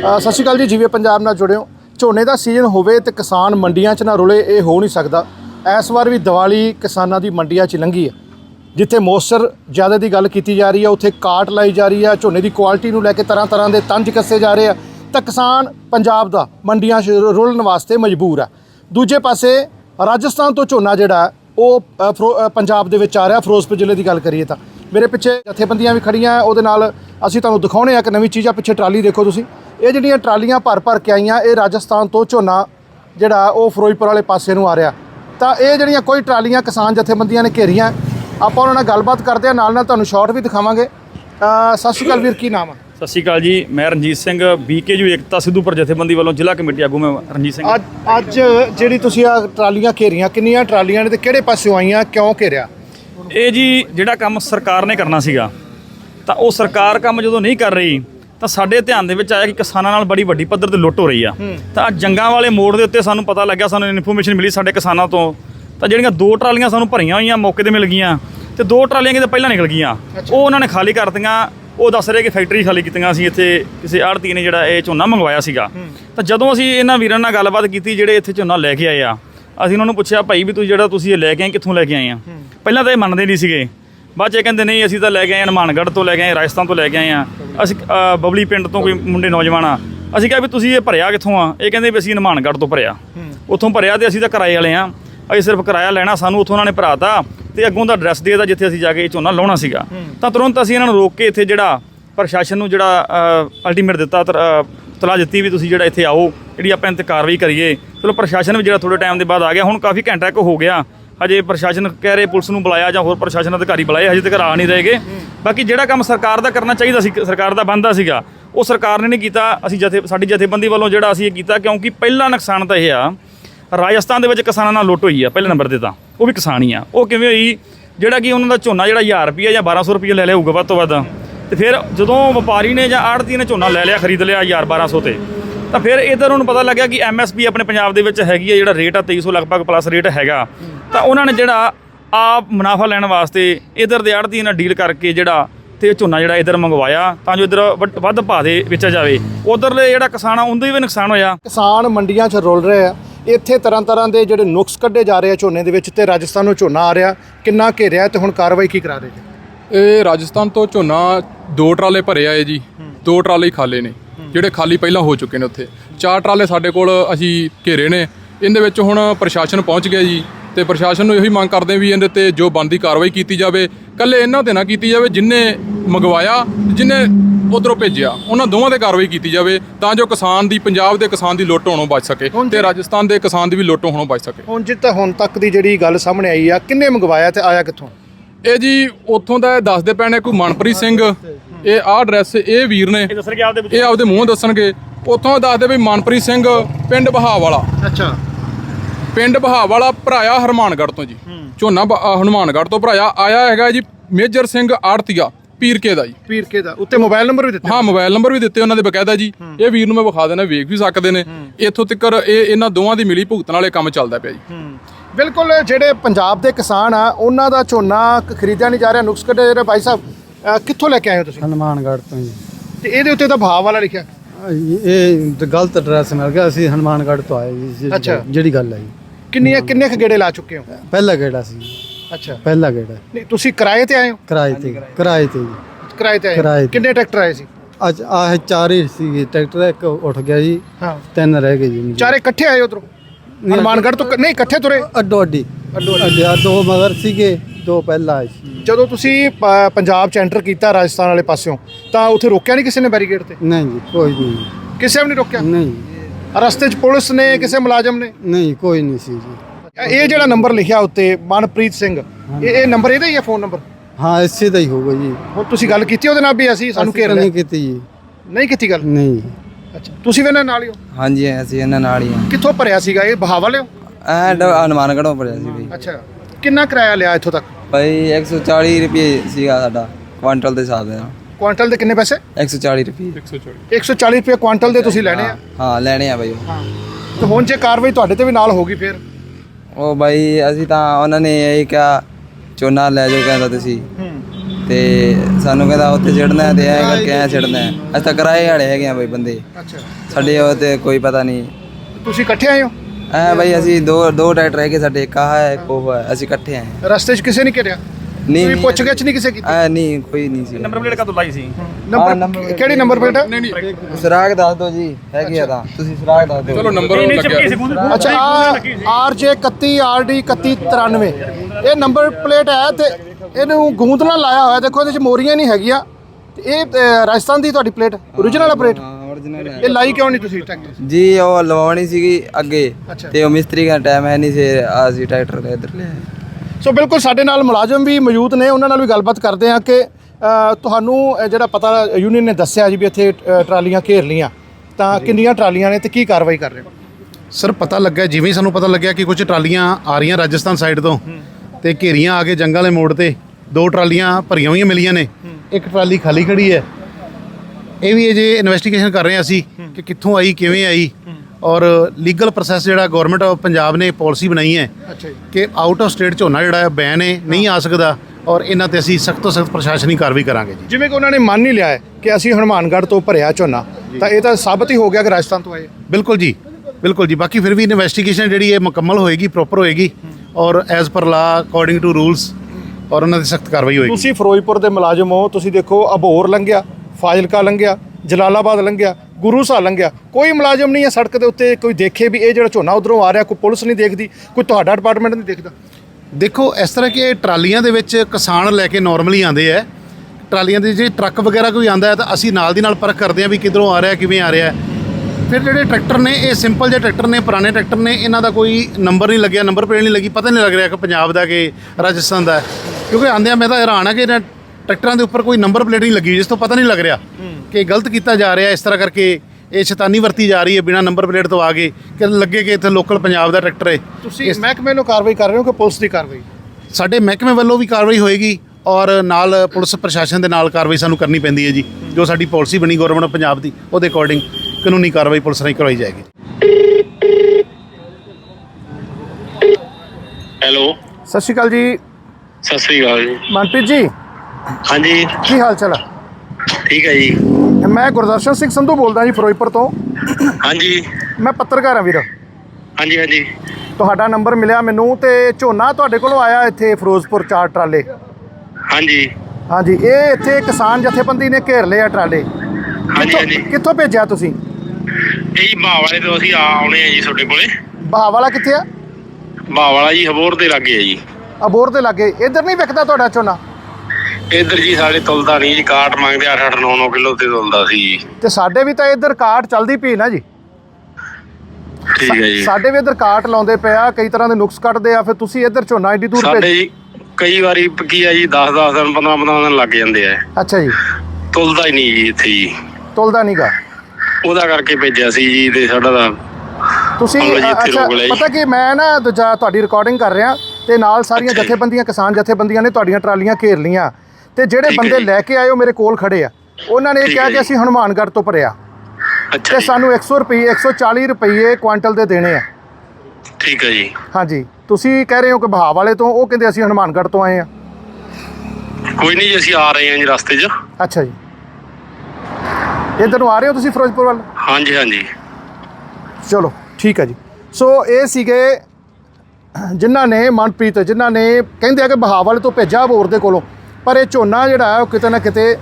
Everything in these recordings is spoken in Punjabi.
ਸਤਿ ਸ਼੍ਰੀ ਅਕਾਲ ਜੀ ਜੀਵੇ ਪੰਜਾਬ ਨਾਲ ਜੁੜਿਓ ਝੋਨੇ ਦਾ ਸੀਜ਼ਨ ਹੋਵੇ ਤੇ ਕਿਸਾਨ ਮੰਡੀਆਂ 'ਚ ਨਾ ਰੁਲੇ ਇਹ ਹੋ ਨਹੀਂ ਸਕਦਾ। ਇਸ ਵਾਰ ਵੀ ਦੀਵਾਲੀ ਕਿਸਾਨਾਂ ਦੀ ਮੰਡੀਆਂ 'ਚ ਲੰਘੀ ਹੈ। ਜਿੱਥੇ ਮੋਸਰ ਜ਼ਿਆਦਾ ਦੀ ਗੱਲ ਕੀਤੀ ਜਾ ਰਹੀ ਹੈ ਉੱਥੇ ਕਾਟ ਲਾਈ ਜਾ ਰਹੀ ਹੈ ਝੋਨੇ ਦੀ ਕੁਆਲਿਟੀ ਨੂੰ ਲੈ ਕੇ ਤਰ੍ਹਾਂ ਤਰ੍ਹਾਂ ਦੇ ਤੰਜ ਕੱਸੇ ਜਾ ਰਹੇ ਆ। ਤਾਂ ਕਿਸਾਨ ਪੰਜਾਬ ਦਾ ਮੰਡੀਆਂ 'ਚ ਰੁਲਣ ਵਾਸਤੇ ਮਜਬੂਰ ਆ ਦੂਜੇ ਪਾਸੇ ਰਾਜਸਥਾਨ ਤੋਂ ਝੋਨਾ ਜਿਹੜਾ ਉਹ ਅ, ਪੰਜਾਬ ਦੇ ਵਿੱਚ ਆ ਰਿਹਾ ਫਿਰੋਜ਼ਪੁਰ ਜ਼ਿਲ੍ਹੇ ਦੀ ਗੱਲ ਕਰੀਏ ਤਾਂ। ਮੇਰੇ ਪਿੱਛੇ ਜਥੇਬੰਦੀਆਂ ਵੀ ਖੜੀਆਂ ਉਹਦੇ ਨਾਲ ਅਸੀਂ ਤੁਹਾਨੂੰ ਦਿਖਾਉਣੇ ਆ ਇੱਕ ਨਵੀਂ ਚੀਜ਼ ਆ ਪਿੱਛੇ ਟਰਾਲੀ ਦੇਖੋ ਤੁਸੀਂ। ਇਹ ਜਿਹੜੀਆਂ ਟਰਾਲੀਆਂ ਭਰ ਭਰ ਕੇ ਆਈਆਂ ਇਹ ਰਾਜਸਥਾਨ ਤੋਂ ਝੋਨਾ ਜਿਹੜਾ ਉਹ ਫਿਰੋਜ਼ਪੁਰ ਵਾਲੇ ਪਾਸੇ ਨੂੰ ਆ ਰਿਹਾ। ਤਾਂ ਇਹ ਜਿਹੜੀਆਂ ਕੋਈ ਟਰਾਲੀਆਂ ਕਿਸਾਨ ਜਥੇਬੰਦੀਆਂ ਨੇ ਘੇਰੀਆਂ ਆਪਾਂ ਉਹਨਾਂ ਨਾਲ ਗੱਲਬਾਤ ਕਰਦੇ ਆ ਨਾਲ ਨਾਲ ਤੁਹਾਨੂੰ ਸ਼ਾਰਟ ਵੀ ਦਿਖਾਵਾਂਗੇ। ਸਤਿ ਸ਼੍ਰੀ ਅਕਾਲ ਵੀਰ ਕੀ ਨਾਮ ਆ? ਸਤਿ ਸ਼੍ਰੀ ਅਕਾਲ ਜੀ ਮੈਂ ਰਣਜੀਤ ਸਿੰਘ ਬੀਕੇਯੂ ਏਕਤਾ ਸਿੱਧੂਪੁਰ ਜਥੇਬੰਦੀ ਵੱਲੋਂ ਜ਼ਿਲ੍ਹਾ ਕਮੇਟੀ ਆਗੂ ਮੈਂ ਰਣਜੀਤ ਸਿੰਘ। ਅੱਜ ਅੱਜ ਜਿਹੜੀ ਤੁਸੀਂ ਆ ਟਰਾਲੀਆਂ ਘੇਰੀਆਂ ਕਿੰਨੀਆਂ ਟਰਾਲੀਆਂ ਨੇ ਤੇ ਕਿਹੜੇ ਪਾਸਿਓਂ ਆਈਆਂ ਕਿਉਂ ਘੇਰਿਆ? ਇਹ ਜੀ ਜਿਹੜਾ ਕੰਮ ਸਰਕਾਰ ਨੇ ਕਰਨਾ ਸੀਗਾ ਤਾਂ ਉਹ ਸਰਕਾਰ ਕੰਮ ਜਦੋਂ ਨਹੀਂ ਕਰ ਰਹੀ ਤਾਂ ਸਾਡੇ ਧਿਆਨ ਦੇ ਵਿੱਚ ਆਇਆ ਕਿ ਕਿਸਾਨਾਂ ਨਾਲ ਬੜੀ ਵੱਡੀ ਪੱਧਰ ਤੇ ਲੁੱਟ ਹੋ ਰਹੀ ਆ। ਤਾਂ ਜੰਗਾਂ ਵਾਲੇ ਮੋੜ ਦੇ ਉੱਤੇ ਸਾਨੂੰ ਪਤਾ ਲੱਗਿਆ ਸਾਨੂੰ ਇਨਫੋਰਮੇਸ਼ਨ ਮਿਲੀ ਸਾਡੇ ਕਿਸਾਨਾਂ ਤੋਂ। ਤਾਂ ਜਿਹੜੀਆਂ ਦੋ ਟਰਾਲੀਆਂ ਸਾਨੂੰ ਭਰੀਆਂ ਹੋਈਆਂ ਮੌਕੇ ਤੇ ਮਿਲ ਗਈਆਂ ਤੇ ਦੋ ਟਰਾਲੀਆਂ ਕਿਤੇ ਪਹਿਲਾਂ ਨਿਕਲ ਗਈਆਂ। ਉਹ ਉਹਨਾਂ ਨੇ ਖਾਲੀ ਕਰਤੀਆਂ। ਉਹ ਦੱਸ ਰਹੇ ਕਿ ਫੈਕਟਰੀ ਖਾਲੀ ਕੀਤੀਆਂ ਸੀ ਇੱਥੇ ਕਿਸੇ ਆੜਤੀ ਨੇ ਜਿਹੜਾ ਇਹ ਝੋਨਾ ਮੰਗਵਾਇਆ ਸੀਗਾ। ਤਾਂ ਜਦੋਂ ਅਸੀਂ ਇਹਨਾਂ ਵੀਰਾਂ ਨਾਲ ਗੱਲਬਾਤ ਕੀਤੀ ਜਿਹੜੇ ਇੱਥੇ ਝੋਨਾ ਲੈ ਕੇ ਆਏ ਆ ਅਸੀਂ ਉਹਨਾਂ ਨੂੰ ਪੁੱਛਿਆ ਭਾਈ ਵੀ ਤੁਸੀਂ ਜਿਹੜਾ ਤੁਸੀਂ ਇਹ ਲੈ ਕੇ ਆਏ ਕਿੱਥੋਂ ਲੈ ਕੇ ਆਏ ਆ? ਪਹਿਲਾਂ ਤਾਂ ਇਹ ਮੰਨਦੇ ਨਹੀਂ ਸੀਗੇ। ਬਾਅਦ ਚ ਇਹ ਕਹਿੰਦੇ ਨਹੀਂ ਅਸੀਂ ਤਾਂ ਲੈ ਕੇ ਆਏ ਹਨੂੰਮਾਨਗੜ੍ਹ ਤੋਂ ਲੈ ਕੇ ਆਏ ਰਾਜਸਥਾਨ ਤੋਂ ਲੈ ਕੇ ਆਏ ਆ ਅਸੀਂ ਅ, ਬਬਲੀ ਪਿੰਡ ਤੋਂ ਕੋਈ ਮੁੰਡੇ ਨੌਜਵਾਨ ਆ। ਅਸੀਂ ਕਿਹਾ ਵੀ ਤੁਸੀਂ ਇਹ ਭਰਿਆ ਕਿੱਥੋਂ ਆ? ਇਹ ਕਹਿੰਦੇ ਵੀ ਅਸੀਂ ਹਨੂੰਮਾਨਗੜ੍ਹ ਤੋਂ ਭਰਿਆ। ਉੱਥੋਂ ਭਰਿਆ ਤੇ ਅਸੀਂ ਤਾਂ ਕਿਰਾਏ ਵਾਲੇ ਆ ਅਸੀਂ ਸਿਰਫ ਕਿਰਾਇਆ ਲੈਣਾ ਸਾਨੂੰ ਉੱਥੋਂ ਉਹਨਾਂ ਨੇ ਭਰਾਤਾ ਤੇ ਅੱਗੋਂ ਦਾ ਐਡਰੈਸ ਦੇਦਾ ਜਿੱਥੇ ਅਸੀਂ ਜਾ ਕੇ ਇਹ ਝੋਨਾ ਲਾਉਣਾ ਸੀਗਾ। ਤਾਂ ਤੁਰੰਤ ਅਸੀਂ ਇਹਨਾਂ ਨੂੰ ਰੋਕ ਕੇ ਇੱਥੇ ਜਿਹੜਾ ਪ੍ਰਸ਼ਾਸਨ ਨੂੰ ਜਿਹੜਾ ਅਲਟੀਮੇਟ ਦਿੱਤਾ ਤਰ- ਅ, ਤਲਾ ਦਿੱਤੀ ਵੀ ਤੁਸੀਂ ਜਿਹੜਾ ਇੱਥੇ ਆਓ ਜਿਹੜੀ ਆਪਾਂ ਇੰਤੇ ਕਾਰਵਾਈ ਕਰੀਏ। ਚਲੋ ਪ੍ਰਸ਼ਾਸਨ ਵੀ ਜਿਹੜਾ ਥੋੜੇ ਟਾਈਮ ਦੇ ਬਾਅਦ ਆ ਗਿਆ ਹੁਣ ਕਾਫੀ ਘੰਟਾ ਇੱਕ ਹੋ ਗਿਆ। ਹਜੇ ਪ੍ਰਸ਼ਾਸਨ ਕਹਿ ਰਹੇ ਪੁਲਿਸ ਨੂੰ ਬੁਲਾਇਆ ਜਾਂ ਹੋਰ ਪ੍ਰਸ਼ਾਸਨ ਅਧਿਕਾਰੀ ਬੁਲਾਏ ਹਜੇ ਤੱਕ ਆ ਨਹੀਂ ਰਹੇਗੇ ਬਾਕੀ ਜਿਹੜਾ ਕੰਮ ਸਰਕਾਰ ਦਾ ਕਰਨਾ ਚਾਹੀਦਾ ਸੀ ਸਰਕਾਰ ਦਾ ਬੰਦਾ ਸੀਗਾ ਉਹ ਸਰਕਾਰ ਨੇ ਨਹੀਂ ਕੀਤਾ। ਅਸੀਂ ਜਥੇ ਸਾਡੀ ਜਥੇਬੰਦੀ ਵੱਲੋਂ ਜਿਹੜਾ ਅਸੀਂ ਇਹ ਕੀਤਾ ਕਿਉਂਕਿ ਪਹਿਲਾ ਨੁਕਸਾਨ ਤਾਂ ਇਹ ਆ ਰਾਜਸਥਾਨ ਦੇ ਵਿੱਚ ਕਿਸਾਨਾਂ ਨਾਲ ਲੁੱਟ ਹੋਈ ਆ ਪਹਿਲੇ ਨੰਬਰ ਤੇ ਤਾਂ। ਉਹ ਵੀ ਕਿਸਾਨ ਹੀ ਆ। ਉਹ ਕਿਵੇਂ ਹੋਈ? ਜਿਹੜਾ ਕਿ ਉਹਨਾਂ ਦਾ ਝੋਨਾ ਜਿਹੜਾ 1000 ਰੁਪਏ ਜਾਂ 1200 ਰੁਪਏ ਲੈ ਲਿਆ ਹੋਊਗਾ ਵੱਧ ਤੋਂ ਵੱਧ। ਤੇ ਫਿਰ ਜਦੋਂ ਵਪਾਰੀ ਨੇ ਜਾਂ ਆੜਤੀ ਨੇ ਝੋਨਾ ਲੈ ਲਿਆ ਖਰੀਦ ਲਿਆ 1000 1200 ਤੇ ਤਾਂ ਫਿਰ ਇਧਰ ਉਹਨੂੰ ਪਤਾ ਲੱਗਿਆ ਕਿ ਐਮਐਸਪੀ ਆਪਣੇ ਪੰਜਾਬ ਦੇ ਵਿੱਚ ਹੈਗੀ ਹੈ ਜਿਹੜਾ ਰੇਟ ਆ 2300 ਲਗਭਗ ਪਲੱਸ ਰੇਟ ਹੈਗਾ। ਤਾਂ ਉਹਨਾਂ ਨੇ ਜਿਹੜਾ ਆਪ ਮੁਨਾਫਾ ਲੈਣ ਵਾਸਤੇ ਇਧਰ ਦੇ ਆੜਤੀ ਨਾਲ ਡੀਲ ਕਰਕੇ ਜਿਹੜਾ ਤੇ ਝੋਨਾ ਜਿਹੜਾ ਇਧਰ ਮੰਗਵਾਇਆ ਤਾਂ ਜੋ ਇਧਰ ਵੱਧ ਭਾਅ ਦੇ ਵੇਚਿਆ ਜਾਵੇ। ਉਧਰਲੇ ਜਿਹੜਾ ਕਿਸਾਨ ਆ ਉਹਦੇ ਵੀ ਨੁਕਸਾਨ ਹੋਇਆ। ਕਿਸਾਨ ਮੰਡੀਆਂ 'ਚ ਰੁਲ ਰਹੇ ਆ। ਇੱਥੇ ਤਰ੍ਹਾਂ ਤਰ੍ਹਾਂ ਦੇ ਜਿਹੜੇ ਨੁਕਸ ਕੱਢੇ ਜਾ ਰਹੇ ਆ ਝੋਨੇ ਦੇ ਵਿੱਚ ਤੇ ਰਾਜਸਥਾਨ ਨੂੰ ਝੋਨਾ ਆ ਰਿਹਾ। ਕਿੰਨਾ ਘੇਰਿਆ ਤੇ ਹੁਣ ਕਾਰਵਾਈ ਕੀ ਕਰਾ ਰਹੇ ਜੀ ਇਹ ਰਾਜਸਥਾਨ ਤੋਂ ਝੋਨਾ ਦੋ ਟਰਾਲੇ ਭਰੇ ਆਏ ਜੀ। ਦੋ ਟਰਾਲੇ ਹੀ ਖਾਲੇ ਨੇ ਜਿਹੜੇ ਖਾਲੀ ਪਹਿਲਾਂ ਹੋ ਚੁੱਕੇ ਨੇ ਉੱਥੇ। ਚਾਰ ਟਰਾਲੇ ਸਾਡੇ ਕੋਲ ਅਸੀਂ ਘੇਰੇ ਨੇ। ਇਹਦੇ ਵਿੱਚ ਹੁਣ ਪ੍ਰਸ਼ਾਸਨ ਪਹੁੰਚ ਗਿਆ ਜੀ। ਤੇ ਪ੍ਰਸ਼ਾਸਨ ਨੂੰ ਇਹੀ ਮੰਗ ਕਰਦੇ ਵੀ ਇਹਦੇ ਤੇ ਜੋ ਬੰਦੀ ਕਾਰਵਾਈ ਕੀਤੀ ਜਾਵੇ ਕੱਲੇ ਇਹਨਾਂ ਤੇ ਨਾ ਕੀਤੀ ਜਾਵੇ ਜਿਨਨੇ ਮੰਗਵਾਇਆ ਜਿਨਨੇ ਉਧਰੋਂ ਭੇਜਿਆ ਉਹਨਾਂ ਦੋਵਾਂ ਤੇ ਕਾਰਵਾਈ ਕੀਤੀ ਜਾਵੇ ਤਾਂ ਜੋ ਕਿਸਾਨ ਦੀ ਪੰਜਾਬ ਦੇ ਕਿਸਾਨ ਦੀ ਲੁੱਟ ਹੋਣੋਂ ਬਚ ਸਕੇ ਤੇ ਰਾਜਸਥਾਨ ਦੇ ਕਿਸਾਨ ਦੀ ਵੀ ਲੁੱਟ ਹੋਣੋਂ ਬਚ ਸਕੇ। ਹੁਣ ਜਿੱਤ ਹੁਣ ਤੱਕ ਦੀ ਜਿਹੜੀ ਗੱਲ ਸਾਹਮਣੇ ਆਈ ਆ ਕਿੰਨੇ ਮੰਗਵਾਇਆ ਤੇ ਆਇਆ ਕਿੱਥੋਂ? ਇਹ ਜੀ ਉੱਥੋਂ ਦਾ ਇਹ ਦੱਸਦੇ ਨੇ ਕੋਈ ਮਨਪ੍ਰੀਤ ਸਿੰਘ ਇਹ ਆਹ ਐਡਰੈਸ ਇਹ ਵੀਰ ਨੇ ਆਪਦੇ ਇਹ ਆਪਦੇ ਮੂੰਹ ਦੱਸਣਗੇ। ਉੱਥੋਂ ਦੱਸਦੇ ਵੀ ਮਨਪ੍ਰੀਤ ਸਿੰਘ ਪਿੰਡ ਬਹਾਵਾਲਾ। ਅੱਛਾ। ਪਿੰਡ ਬਹਾਵਾਲਾ ਭਰਾਇਆ ਹਰਮਾਨਗੜ੍ਹ ਤੋਂ ਜੀ। ਝੋਨਾ ਹਨੂੰਮਾਨਗੜ੍ਹ ਤੋਂ ਭਰਾਇਆ ਆਇਆ ਹੈਗਾ ਜੀ ਮੇਜਰ ਸਿੰਘ ਆੜਤੀਆ ਪੀਰਕੇ ਦਾ ਜੀ। ਪੀਰਕੇ ਦਾ। ਉੱਤੇ ਮੋਬਾਈਲ ਨੰਬਰ ਵੀ ਦਿੱਤਾ ਹਾਂ ਮੋਬਾਈਲ ਨੰਬਰ ਵੀ ਦਿੱਤੇ ਉਹਨਾਂ ਦੇ ਬਕਾਇਦਾ ਜੀ। ਇਹ ਵੀਰ ਨੂੰ ਮੈਂ ਵਿਖਾ ਦੇਣਾ ਵੇਖ ਵੀ ਸਕਦੇ ਨੇ। ਇੱਥੋਂ ਤੱਕ ਇਹ ਇਹਨਾਂ ਦੋਵਾਂ ਦੀ ਮਿਲੀ ਭੁਗਤਣ ਵਾਲੇ ਕੰਮ ਚੱਲਦਾ ਪਿਆ ਜੀ। ਬਿਲਕੁਲ ਜਿਹੜੇ ਪੰਜਾਬ ਦੇ ਕਿਸਾਨ ਆ ਉਹਨਾਂ ਦਾ ਝੋਨਾ ਖਰੀਦਿਆ ਨਹੀਂ ਜਾ ਰਿਹਾ। ਨੁਕਸ ਕੱਢੇ ਜਿਹੜੇ ਭਾਈ ਸਾਹਿਬ ਕਿੱਥੋਂ ਲੈ ਕੇ ਆਏ ਹੋ ਤੁਸੀਂ? ਹਨੂਮਾਨਗੜ੍ਹ ਤੋਂ ਜੀ। ਤੇ ਇਹਦੇ ਉੱਤੇ ਤਾਂ ਭਾਵ ਵਾਲਾ ਲਿਖਿਆ। ਇਹ ਤੇ ਗਲਤ ਐਡਰੈਸ ਮਿਲ ਗਿਆ। ਅਸੀਂ ਹਨੂਮਾਨਗੜ੍ਹ ਤੋਂ ਆਏ ਜੀ। ਜਿਹੜੀ ਗੱਲ ਹੈ ਜੀ। ਕਿੰਨੀਆਂ ਕਿੰਨੇ ਖ ਗੇੜੇ ਲਾ ਚੁੱਕੇ ਹੋ? ਪਹਿਲਾ ਗੇੜਾ ਸੀ। ਅੱਛਾ। ਪਹਿਲਾ ਗੇੜਾ। ਨਹੀਂ ਤੁਸੀਂ ਕਿਰਾਏ ਤੇ ਆਏ ਹੋ? ਕਿਰਾਏ ਤੇ ਕਿਰਾਏ ਤੇ ਜੀ। ਕਿਰਾਏ ਤੇ ਆਏ ਕਿਰਾਏ ਹੋ। ਤੇ। ਕਿੰਨੇ ਟਰੈਕਟਰ ਆਏ ਸੀ? ਅੱਜ ਆਹ ਚਾਰ ਹੀ ਸੀ ਟਰੈਕਟਰ ਇੱਕ ਉੱਠ ਗਿਆ ਜੀ। ਹਾਂ। ਤਿੰਨ ਰਹਿ ਗਏ ਜੀ। ਚਾਰੇ ਇਕੱਠੇ ਆਏ ਉਧਰੋਂ? ਹਨੂਮਾਨਗੜ੍ਹ ਤੋਂ ਕ- ਨਹੀਂ ਇਕੱਠੇ ਤੁਰੇ? ਅੱਡੋ ਅੱਡੀ। ਅੱਡੋ ਅੱਡੀ। ਆਹ ਦੋ ਮਗਰ ਸੀਗੇ ਦੋ ਪਹਿਲਾਂ ਆਏ ਸੀ। ਜਦੋਂ ਤੁਸੀਂ ਪ- ਪੰਜਾਬ ਚ ਐਂਟਰ ਕੀਤਾ ਰਾਜਸਥਾਨ ਵਾਲੇ ਪਾਸਿਓਂ ਤਾਂ ਉੱਥੇ ਰੋਕਿਆ ਨਹੀਂ ਕਿਸੇ ਨੇ ਬੈਰੀਕੇਡ ਤੇ? ਨਹੀਂ ਜੀ ਕੋਈ ਨਹੀਂ। ਕਿਸੇ ਵੀ ਨਹੀਂ ਰੋਕਿਆ? ਨਹੀਂ। ਰਸਤੇ 'ਚ ਪੁਲਿਸ ਨੇ ਕਿਸੇ ਮੁਲਾਜ਼ਮ ਨੇ? ਨਹੀਂ ਕੋਈ ਨਹੀਂ ਸੀ ਜੀ। ਇਹ ਜਿਹੜਾ ਨੰਬਰ ਲਿਖਿਆ ਉੱਤੇ ਮਨਪ੍ਰੀਤ ਸਿੰਘ ਇਹ ਇਹ ਨੰਬਰ ਇਹਦਾ ਹੀ ਹੈ ਫੋਨ ਨੰਬਰ ਹਾਂ ਇਸੇ ਦਾ ਹੀ ਹੋਊਗਾ ਜੀ। ਹੁਣ ਤੁਸੀਂ ਗੱਲ ਕੀਤੀ ਉਹਦੇ ਨਾਲ ਵੀ ਅਸੀਂ ਸਾਨੂੰ ਘੇਰ ਲਿਆ ਨਹੀਂ ਕੀਤੀ ਜੀ। ਨਹੀਂ ਕੀਤੀ ਗੱਲ? ਨਹੀਂ। ਅੱਛਾ ਤੁਸੀਂ ਵੀ ਇਹਨਾਂ ਨਾਲ ਹੀ ਹੋ? ਹਾਂਜੀ ਅਸੀਂ ਇਹਨਾਂ ਨਾਲ ਹੀ ਆ ਕਿੱਥੋਂ ਭਰਿਆ ਸੀਗਾ ਇਹ? ਬਹਾਵਾ ਲਿਓ ਐ ਹਨੂਮਾਨਗੜ੍ਹੋਂ ਭਰਿਆ ਸੀ ਬਈ। ਅੱਛਾ ਕਿੰਨਾ ਕਿਰਾਇਆ ਲਿਆ ਇੱਥੋਂ ਤੱਕ? ਬਈ 140 ਰੁਪਏ ਸੀਗਾ ਸਾਡਾ ਕੁਆਂਟਲ ਦੇ ਹਿਸਾਬ ਦੇ ਨਾਲ। ਕੁਆਂਟਲ ਦੇ ਕਿੰਨੇ ਪੈਸੇ? 140 ਰੁਪਏ। 140 ਰੁਪਏ ਕੁਆਂਟਲ ਦੇ ਤੁਸੀਂ ਲੈਣੇ ਆ? ਹਾਂ ਲੈਣੇ ਆ ਬਈ ਉਹ। ਤੇ ਹੁਣ ਜੇ ਕਾਰਵਾਈ ਤੁਹਾਡੇ ਤੇ ਵੀ ਨਾਲ ਹੋਗੀ ਫਿਰ? ਉਹ ਬਈ ਅਸੀਂ ਤਾਂ ਉਹਨਾਂ ਨੇ ਇਹ ਕਿਹਾ ਝੋਨਾ ਲੈ ਜਾਓ ਕਹਿੰਦਾ ਤੁਸੀਂ। ਹੂੰ। ਤੇ ਸਾਨੂੰ ਕਹਿੰਦਾ ਉੱਥੇ ਛੱਡਣਾ ਹੈ ਤੇ ਐ ਕਰਕੇ ਐ ਛੱਡਣਾ ਹੈ ਅਸੀਂ ਤਾਂ ਕਿਰਾਏ ਵਾਲੇ ਹੈਗੇ ਆ ਬਈ ਬੰਦੇ। ਅੱਛਾ। ਸਾਡੇ ਉਹ ਤੇ ਕੋਈ ਪਤਾ ਨਹੀਂ। ਤੁਸੀਂ ਇਕੱਠੇ ਆਏ ਹੋ? ਐ ਬਈ ਅਸੀਂ ਦੋ ਦੋ ਟਰੈਕਟਰ ਹੈਗੇ ਸਾਡੇ ਇੱਕ ਆਹ ਹੈ ਇੱਕ ਉਹ ਹੈ ਅਸੀਂ ਇਕੱਠੇ ਆਏ ਰਸਤੇ 'ਚ ਕਿਸੇ ਨੇ ਘਿਰਿਆ? ਨਹੀਂ ਨਹੀਂ ਪੁੱਛ ਗਿੱਛ ਨਹੀਂ ਕਿਸੇ ਕੀਤੀ? ਐ ਨਹੀਂ ਕੋਈ ਨਹੀਂ ਸੀ। ਨੰਬਰ ਪਲੇਟ ਕਦੋਂ ਲਾਈ ਸੀ? ਨੰਬਰ ਕਿਹੜੀ ਨੰਬਰ ਪਲੇਟ? ਨਹੀਂ ਨਹੀਂ ਸੁਰਾਗ ਦੱਸ ਦਿਓ ਜੀ ਹੈਗੀ ਆ ਤਾਂ। ਤੁਸੀਂ ਸੁਰਾਗ ਦੱਸ ਦਿਓ। ਚਲੋ ਨੰਬਰ ਲੱਗਿਆ ਅੱਛਾ ਆਰ ਜੇ 31 ਆਰ ਡੀ 3193 ਇਹ ਨੰਬਰ ਪਲੇਟ ਹੈ ਤੇ ਇਹਨੂੰ ਗੂੰਦ ਨਾਲ ਲਾਇਆ ਹੋਇਆ। ਦੇਖੋ ਇਹਦੇ ਚ ਮੋਰੀਆਂ ਨਹੀਂ ਹੈਗੀਆਂ। ਇਹ ਰਾਜਸਥਾਨ ਦੀ ਤੁਹਾਡੀ ਪਲੇਟ ਓਰੀਜਨਲ ਪਲੇਟ? ਇਹ ਲਾਈ ਕਿਉਂ ਨਹੀਂ ਤੁਸੀਂ ਟਰੈਕਟਰ? ਜੀ ਉਹ ਲਵਾਉਣੀ ਸੀਗੀ ਅੱਗੇ। ਤੇ ਉਹ ਮਿਸਤਰੀ ਦਾ ਟਾਈਮ ਹੈ ਨਹੀਂ ਸੀ ਅਸੀਂ ਟਰੈਕਟਰ ਇੱਧਰ। ਲਿਆ ਸੋ ਬਿਲਕੁਲ ਸਾਡੇ ਨਾਲ ਮੁਲਾਜ਼ਮ ਵੀ ਮੌਜੂਦ ਨੇ ਉਹਨਾਂ ਨਾਲ ਵੀ ਗੱਲਬਾਤ ਕਰਦੇ ਹਾਂ ਕਿ ਤੁਹਾਨੂੰ ਜਿਹੜਾ ਪਤਾ ਯੂਨੀਅਨ ਨੇ ਦੱਸਿਆ ਜੀ ਵੀ ਇੱਥੇ ਟਰਾਲੀਆਂ ਘੇਰ ਲੀਆਂ ਤਾਂ ਕਿੰਨੀਆਂ ਟਰਾਲੀਆਂ ਨੇ ਤੇ ਕੀ ਕਾਰਵਾਈ ਕਰ ਰਹੇ ਹੋ? ਸਰ ਪਤਾ ਲੱਗਾ ਜਿਵੇਂ ਹੀ ਸਾਨੂੰ ਪਤਾ ਲੱਗਿਆ ਕਿ ਕੁਝ ਟਰਾਲੀਆਂ ਆ ਰਹੀਆਂ ਰਾਜਸਥਾਨ ਸਾਈਡ ਤੋਂ ਤੇ ਘੇਰੀਆਂ ਆ ਕੇ ਜੰਗਲ ਵਾਲੇ ਮੋੜ ਤੇ ਦੋ ਟਰਾਲੀਆਂ ਭਰੀਆਂ ਹੋਈਆਂ ਮਿਲੀਆਂ ਨੇ ਇੱਕ ਟਰਾਲੀ ਖਾਲੀ ਖੜੀ ਹੈ। ਇਹ ਵੀ ਅਜੇ ਇਨਵੈਸਟੀਗੇਸ਼ਨ ਕਰ ਰਹੇ ਹਾਂ ਅਸੀਂ ਕਿ ਕਿੱਥੋਂ ਆਈ ਕਿਵੇਂ ਆਈ। ਔਰ ਲੀਗਲ ਪ੍ਰੋਸੈਸ ਜਿਹੜਾ ਗਵਰਨਮੈਂਟ ਆਫ ਪੰਜਾਬ ਨੇ ਪਾਲਿਸੀ ਬਣਾਈ ਹੈ ਅੱਛਾ ਜੀ। ਕਿ ਆਊਟ ਆਫ ਸਟੇਟ ਝੋਨਾ ਜਿਹੜਾ ਹੈ ਬੈਨ ਹੈ ਨਹੀਂ ਆ ਸਕਦਾ ਔਰ ਇਹਨਾਂ ਤੇ ਅਸੀਂ ਸਖਤ ਤੋਂ ਸਖਤ ਪ੍ਰਸ਼ਾਸਨਿਕ ਕਾਰਵਾਈ ਕਰਾਂਗੇ ਜੀ। ਜਿਵੇਂ ਕਿ ਉਹਨਾਂ ਨੇ ਮੰਨ ਹੀ ਲਿਆ ਹੈ ਕਿ ਅਸੀਂ ਹਨੂਮਾਨਗੜ੍ਹ ਤੋਂ ਭਰਿਆ ਝੋਨਾ ਤਾਂ ਇਹ ਤਾਂ ਸਾਬਤ ਹੀ ਹੋ ਗਿਆ ਕਿ ਰਾਜਸਥਾਨ ਤੋਂ ਆਏ। ਬਿਲਕੁਲ ਜੀ ਬਿਲਕੁਲ ਜੀ। ਬਾਕੀ ਫਿਰ ਵੀ ਇਨਵੈਸਟੀਗੇਸ਼ਨ ਜਿਹੜੀ ਹੈ ਮੁਕੰਮਲ ਹੋਏਗੀ ਪ੍ਰੋਪਰ ਹੋਏਗੀ ਔਰ ਐਜ਼ ਪਰ ਲਾ ਅਕੋਰਡਿੰਗ ਟੂ ਰੂਲਸ ਔਰ ਉਹਨਾਂ ਦੀ ਸਖਤ ਕਾਰਵਾਈ ਹੋਏਗੀ। ਤੁਸੀਂ ਫਿਰੋਜ਼ਪੁਰ ਦੇ ਮੁਲਾਜ਼ਮ ਹੋ ਤੁਸੀਂ ਦੇਖੋ ਅਬੋਰ ਲੰਘਿਆ ਫਾਜ਼ਿਲਕਾ ਲੰਘਿਆ ਜਲਾਲਾਬਾਦ ਲੰਘਿਆ, ਗੁਰੂ ਸਾਹਿਬ ਲੰਘਿਆ। ਕੋਈ ਮੁਲਾਜ਼ਮ ਨਹੀਂ ਹੈ ਸੜਕ ਦੇ ਉੱਤੇ, ਕੋਈ ਦੇਖੇ ਵੀ ਇਹ ਜਿਹੜਾ ਝੋਨਾ ਉਧਰੋਂ ਆ ਰਿਹਾ, ਕੋਈ ਪੁਲਿਸ ਨਹੀਂ ਦੇਖਦੀ, ਕੋਈ ਤੁਹਾਡਾ ਡਿਪਾਰਟਮੈਂਟ ਨਹੀਂ ਦੇਖਦਾ। ਦੇਖੋ, ਇਸ ਤਰ੍ਹਾਂ ਕਿ ਟਰਾਲੀਆਂ ਦੇ ਵਿੱਚ ਕਿਸਾਨ ਲੈ ਕੇ ਨਾਰਮਲੀ ਆਉਂਦੇ ਆ। ਟਰਾਲੀਆਂ ਦੇ ਜੇ ਟਰੱਕ ਵਗੈਰਾ ਕੋਈ ਆਂਦਾ ਹੈ ਤਾਂ ਅਸੀਂ ਨਾਲ ਦੀ ਨਾਲ ਪਰਖ ਕਰਦੇ ਆ ਵੀ ਕਿੱਧਰੋਂ ਆ ਰਿਹਾ, ਕਿਵੇਂ ਆ ਰਿਹਾ ਫਿਰ ਜਿਹੜੇ ਟਰੈਕਟਰ ਨੇ, ਇਹ ਸਿੰਪਲ ਜਿਹੇ ਟਰੈਕਟਰ ਨੇ, ਪੁਰਾਣੇ ਟਰੈਕਟਰ ਨੇ, ਇਹਨਾਂ ਦਾ ਕੋਈ ਨੰਬਰ ਨਹੀਂ ਲੱਗਿਆ ਨੰਬਰ ਪਲੇਟ ਨਹੀਂ ਲੱਗੀ, ਪਤਾ ਨਹੀਂ ਲੱਗ ਰਿਹਾ ਕਿ ਪੰਜਾਬ ਦਾ ਕਿ ਰਾਜਸਥਾਨ ਦਾ ਕਿਉਂਕਿ ਆਂਦਿਆਂ ਮੈਂ ਤਾਂ ਹੈਰਾਨ ਆ ਕਿ ਟਰੈਕਟਰਾਂ ਦੇ ਉੱਪਰ ਕੋਈ ਨੰਬਰ ਪਲੇਟ ਨਹੀਂ ਲੱਗੀ ਜਿਸ ਤੋਂ ਪਤਾ ਨਹੀਂ ਲੱਗ ਰਿਹਾ ਕਿ ਗਲਤ ਕੀਤਾ ਜਾ ਰਿਹਾ ਇਸ ਤਰ੍ਹਾਂ ਕਰਕੇ ਇਹ ਸ਼ੈਤਾਨੀ ਵਰਤੀ ਜਾ ਰਹੀ ਹੈ ਬਿਨਾ ਨੰਬਰ ਪਲੇਟ ਤੋਂ ਆ ਕੇ ਕਿ ਲੱਗੇ ਕਿ ਇੱਥੇ ਲੋਕਲ ਪੰਜਾਬ ਦਾ ਟਰੈਕਟਰ ਹੈ। ਤੁਸੀਂ ਮਹਿਕਮੇ ਨੂੰ ਕਾਰਵਾਈ ਕਰ ਰਹੇ ਹੋ ਕਿ ਪੁਲਿਸ ਦੀ ਕਾਰਵਾਈ? ਸਾਡੇ ਮਹਿਕਮੇ ਵੱਲੋਂ ਵੀ ਕਾਰਵਾਈ ਹੋਏਗੀ ਔਰ ਨਾਲ ਪੁਲਿਸ ਪ੍ਰਸ਼ਾਸਨ ਦੇ ਨਾਲ ਕਾਰਵਾਈ ਸਾਨੂੰ ਕਰਨੀ ਪੈਂਦੀ ਹੈ ਜੀ ਜੋ ਸਾਡੀ ਪਾਲਿਸੀ ਬਣੀ ਗਵਰਨਮੈਂਟ ਆਫ ਪੰਜਾਬ ਦੀ ਉਹਦੇ ਅਕੋਰਡਿੰਗ ਕਾਨੂੰਨੀ ਕਾਰਵਾਈ ਪੁਲਿਸ ਰਾਹੀਂ ਕਰਵਾਈ ਜਾਏਗੀ। ਹੈਲੋ। ਸਤਿ ਸ਼੍ਰੀ ਅਕਾਲ ਜੀ। ਸਤਿ ਸ੍ਰੀ ਅਕਾਲ ਜੀ। ਮਨਪ੍ਰੀਤ ਜੀ। ਹਾਂਜੀ। ਕੀ ਹਾਲ ਚਾਲ ਹੈ ਠੀਕ ਹੈ ਜੀ। ਮੈਂ ਗੁਰਦਰਸ਼ਨ ਸਿੰਘ ਸੰਧੂ ਬੋਲਦਾ ਜੀ ਫਿਰੋਜ਼ਪੁਰ ਤੋਂ। ਹਾਂਜੀ। ਮੈਂ ਪੱਤਰਕਾਰ ਹਾਂ ਵੀਰ। ਹਾਂਜੀ ਹਾਂਜੀ। ਤੁਹਾਡਾ ਨੰਬਰ ਮਿਲਿਆ ਮੈਨੂੰ ਤੇ ਝੋਨਾ ਤੁਹਾਡੇ ਕੋਲੋਂ ਆਇਆ ਇੱਥੇ ਫਿਰੋਜ਼ਪੁਰ ਚਾਰ ਟਰਾਲੇ। ਹਾਂਜੀ। ਹਾਂਜੀ ਇਹ ਇੱਥੇ ਕਿਸਾਨ ਜਥੇਬੰਦੀ ਨੇ ਘੇਰ ਲਿਆ ਟਰਾਲੇ। ਹਾਂਜੀ ਹਾਂਜੀ। ਕਿੱਥੋਂ ਭੇਜਿਆ ਤੁਸੀਂ? ਇਹ ਜੀ ਬਾਹ ਵਾਲੇ ਤੋਂ ਅਸੀਂ ਆ ਆਉਣੇ ਆ ਜੀ ਤੁਹਾਡੇ ਕੋਲੇ। ਬਹਾ ਵਾਲਾ ਕਿੱਥੇ ਆ? ਬਾਹ ਵਾਲਾ ਜੀ ਹਬੋਰ ਦੇ ਲੱਗੇ ਆ ਜੀ। ਅਬੋਰ ਦੇ ਲਾਗੇ। ਇੱਧਰ ਨਹੀਂ ਵਿਕਦਾ ਤੁਹਾਡਾ ਝੋਨਾ? ਇੱਧਰ ਜੀ ਸਾਡੇ ਤੁਲਦਾ ਨਹੀਂ ਜੀ ਕਾਟ ਮੰਗਦੇ 8 8 9 9 ਕਿਲੋ ਤੇ ਤੁਲਦਾ ਸੀ ਜੀ। ਤੇ ਸਾਡੇ ਵੀ ਤਾਂ ਇੱਧਰ ਕਾਟ ਚੱਲਦੀ ਪਈ ਨਾ ਜੀ। ਠੀਕ ਹੈ ਜੀ। ਸਾਡੇ ਵੀ ਇੱਧਰ ਕਾਟ ਲਾਉਂਦੇ ਪਿਆ ਕਈ ਤਰ੍ਹਾਂ ਦੇ ਨੁਕਸ ਕੱਢਦੇ ਆ ਫਿਰ ਤੁਸੀਂ ਇੱਧਰ ਝੋਨਾ ਏਡੀ ਦੂਰ ਸਾਡੇ ਜੀ ਕਈ ਵਾਰੀ ਕੀ ਆ ਜੀ 10 10 ਦਿਨ 15 15 ਦਿਨ ਲੱਗ ਜਾਂਦੇ ਆ। ਅੱਛਾ ਜੀ। ਤੁਲਦਾ ਹੀ ਨਹੀਂ ਜੀ ਇੱਥੇ ਜੀ। ਤੁਲਦਾ ਨਹੀਂਗਾ ਉਹਦਾ ਕਰਕੇ ਭੇਜਿਆ ਸੀ ਜੀ ਤੇ ਸਾਡਾ ਤਾਂ ਤੁਸੀਂ ਅੱਛਾ। ਪਤਾ ਕਿ ਮੈਂ ਨਾ ਦੂਜਾ ਤੁਹਾਡੀ ਰਿਕਾਰਡਿੰਗ ਕਰ ਰਿਹਾ ਤੇ ਨਾਲ ਸਾਰੀਆਂ। ਜਥੇਬੰਦੀਆਂ ਕਿਸਾਨ ਜਥੇਬੰਦੀਆਂ ਨੇ ਤੁਹਾਡੀਆਂ ਟਰਾਲੀਆਂ ਘੇਰ ਲੀਆਂ ਤੇ ਜਿਹੜੇ ਬੰਦੇ। ਲੈ ਕੇ ਆਏ ਉਹ ਮੇਰੇ ਕੋਲ ਖੜੇ ਆ। ਉਹਨਾਂ ਨੇ ਇਹ ਕਿਹਾ ਕਿ। ਅਸੀਂ ਹਨੂਮਾਨਗੜ੍ਹ ਤੋਂ ਭਰਿਆ। ਤੇ ਸਾਨੂੰ 100 ਰੁਪਏ 140 ਰੁਪਏ ਕੁਆਂਟਲ ਦੇ ਦੇਣੇ ਆ। ਠੀਕ ਹੈ ਜੀ। ਹਾਂਜੀ। ਤੁਸੀਂ ਕਹਿ ਰਹੇ ਹੋ ਕਿ ਬਹਾਵ ਵਾਲੇ ਤੋਂ ਉਹ ਕਹਿੰਦੇ ਅਸੀਂ ਹਨੂਮਾਨਗੜ੍ਹ ਤੋਂ ਆਏ ਆ। ਕੋਈ ਨਹੀਂ ਜੀ ਅਸੀਂ ਆ ਰਹੇ ਹਾਂ ਜੀ ਰਸਤੇ 'ਚ। ਅੱਛਾ ਜੀ। ਇੱਧਰ ਨੂੰ ਆ ਰਹੇ ਹੋ ਤੁਸੀਂ ਫਿਰੋਜ਼ਪੁਰ ਵੱਲ? ਹਾਂਜੀ ਹਾਂਜੀ। ਚਲੋ ਠੀਕ ਹੈ ਜੀ। ਸੋ ਇਹ ਸੀਗੇ ਜਿਨ੍ਹਾਂ ਨੇ ਮਨਪ੍ਰੀਤ ਜਿਨ੍ਹਾਂ ਨੇ ਕਹਿੰਦੇ ਆ ਕਿ ਬਹਾਵ ਵਾਲੇ ਤੋਂ ਭੇਜਾ ਬੋਰ ਦੇ ਕੋਲੋਂ। ਪਰ ਇਹ ਝੋਨਾ ਜਿਹੜਾ ਹੈ ਉਹ ਕਿਤੇ ਨਾ ਕਿਤੇ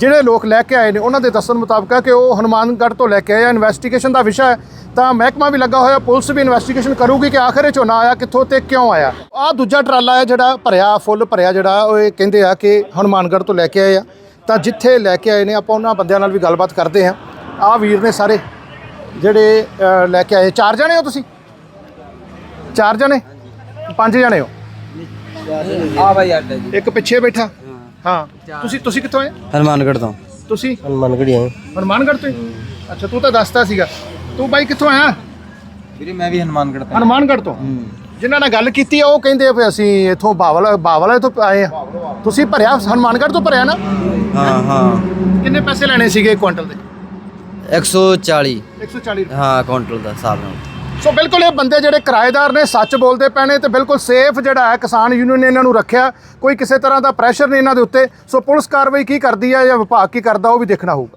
ਜਿਹੜੇ ਲੋਕ ਲੈ ਕੇ ਆਏ ਨੇ, ਉਹਨਾਂ ਦੇ ਦੱਸਣ ਮੁਤਾਬਕ ਹੈ ਕਿ ਉਹ ਹਨੂਮਾਨਗੜ੍ਹ ਤੋਂ ਲੈ ਕੇ ਆਏ ਆ। ਇਨਵੈਸਟੀਗੇਸ਼ਨ ਦਾ ਵਿਸ਼ਾ ਹੈ। ਤਾਂ ਮਹਿਕਮਾ ਵੀ ਲੱਗਾ ਹੋਇਆ, ਪੁਲਿਸ ਵੀ ਇਨਵੈਸਟੀਗੇਸ਼ਨ ਕਰੂਗੀ ਕਿ ਆਖਰ ਇਹ ਝੋਨਾ ਆਇਆ ਕਿੱਥੋਂ ਤੇ ਕਿਉਂ ਆਇਆ। ਆ ਦੂਜਾ ਟਰਾਲਾ ਹੈ ਜਿਹੜਾ ਭਰਿਆ, ਫੁੱਲ ਭਰਿਆ ਜਿਹੜਾ, ਉਹ ਇਹ ਕਹਿੰਦੇ ਆ ਕਿ ਹਨੂਮਾਨਗੜ੍ਹ ਤੋਂ ਲੈ ਕੇ ਆਏ ਆ। ਤਾਂ ਜਿੱਥੇ ਲੈ ਕੇ ਆਏ ਨੇ, ਆਪਾਂ ਉਹਨਾਂ ਬੰਦਿਆਂ ਨਾਲ ਵੀ ਗੱਲਬਾਤ ਕਰਦੇ ਹਾਂ। ਆ ਵੀਰ ਨੇ ਸਾਰੇ ਜਿਹੜੇ ਲੈ ਕੇ ਆਏ। ਚਾਰ ਜਣੇ ਹੋ ਤੁਸੀਂ? ਚਾਰ ਜਣੇ? ਪੰਜ ਜਣੇ ਹੋ? ਆ ਬਾਈ ਅੱਡਾ ਜੀ। ਇੱਕ ਪਿੱਛੇ ਬੈਠਾ? ਹਾਂ। ਤੁਸੀਂ ਤੁਸੀਂ ਕਿੱਥੋਂ ਆਏ? ਹਨੂਮਾਨਗੜ੍ਹ ਤੋਂ। ਤੁਸੀਂ? ਹਨੂਮਾਨਗੜ੍ਹ ਆਏ। ਹਨੂਮਾਨਗੜ੍ਹ ਤੋਂ ਹੀ? ਅੱਛਾ ਤੂੰ ਤਾਂ ਦੱਸਦਾ ਸੀਗਾ। ਤੂੰ ਬਾਈ ਕਿੱਥੋਂ ਆਇਆ? ਵੀਰੇ ਮੈਂ ਵੀ ਹਨੂਮਾਨਗੜ੍ਹ ਤੋਂ। ਹਨੂਮਾਨਗੜ੍ਹ ਤੋਂ? ਜਿਨ੍ਹਾਂ ਨਾਲ ਗੱਲ ਕੀਤੀ ਆ ਉਹ ਕਹਿੰਦੇ ਆ ਵੀ ਅਸੀਂ ਇੱਥੋਂ ਬਾਵਲ ਬਾਵਲ ਤੋਂ ਆਏ ਆ। ਤੁਸੀਂ ਭਰਿਆ ਹਨੂਮਾਨਗੜ੍ਹ ਤੋਂ ਭਰਿਆ ਨਾ? ਹਾਂ ਹਾਂ। ਕਿੰਨੇ ਪੈਸੇ ਲੈਣੇ ਸੀਗੇ ਕੁਆਂਟਲ ਦੇ? 140 140 ਹਾਂ ਕਾਉਂਟਰ ਦਾ ਹਿਸਾਬ ਨਾਲ। ਸੋ ਬਿਲਕੁਲ ਇਹ ਬੰਦੇ ਜਿਹੜੇ ਕਿਰਾਏਦਾਰ ਨੇ, ਸੱਚ ਬੋਲਦੇ ਪੈਣੇ ਨੇ ਤੇ ਬਿਲਕੁਲ ਸੇਫ ਜਿਹੜਾ ਹੈ ਕਿਸਾਨ ਯੂਨੀਅਨ ਨੇ ਇਹਨਾਂ ਨੂੰ ਰੱਖਿਆ। ਕੋਈ ਕਿਸੇ ਤਰ੍ਹਾਂ ਦਾ ਪ੍ਰੈਸ਼ਰ ਨਹੀਂ ਇਹਨਾਂ ਦੇ ਉੱਤੇ। ਸੋ ਪੁਲਿਸ ਕਾਰਵਾਈ ਕੀ ਕਰਦੀ ਹੈ ਜਾਂ ਵਿਭਾਗ ਕੀ ਕਰਦਾ ਉਹ ਵੀ ਦੇਖਣਾ ਹੋਊਗਾ।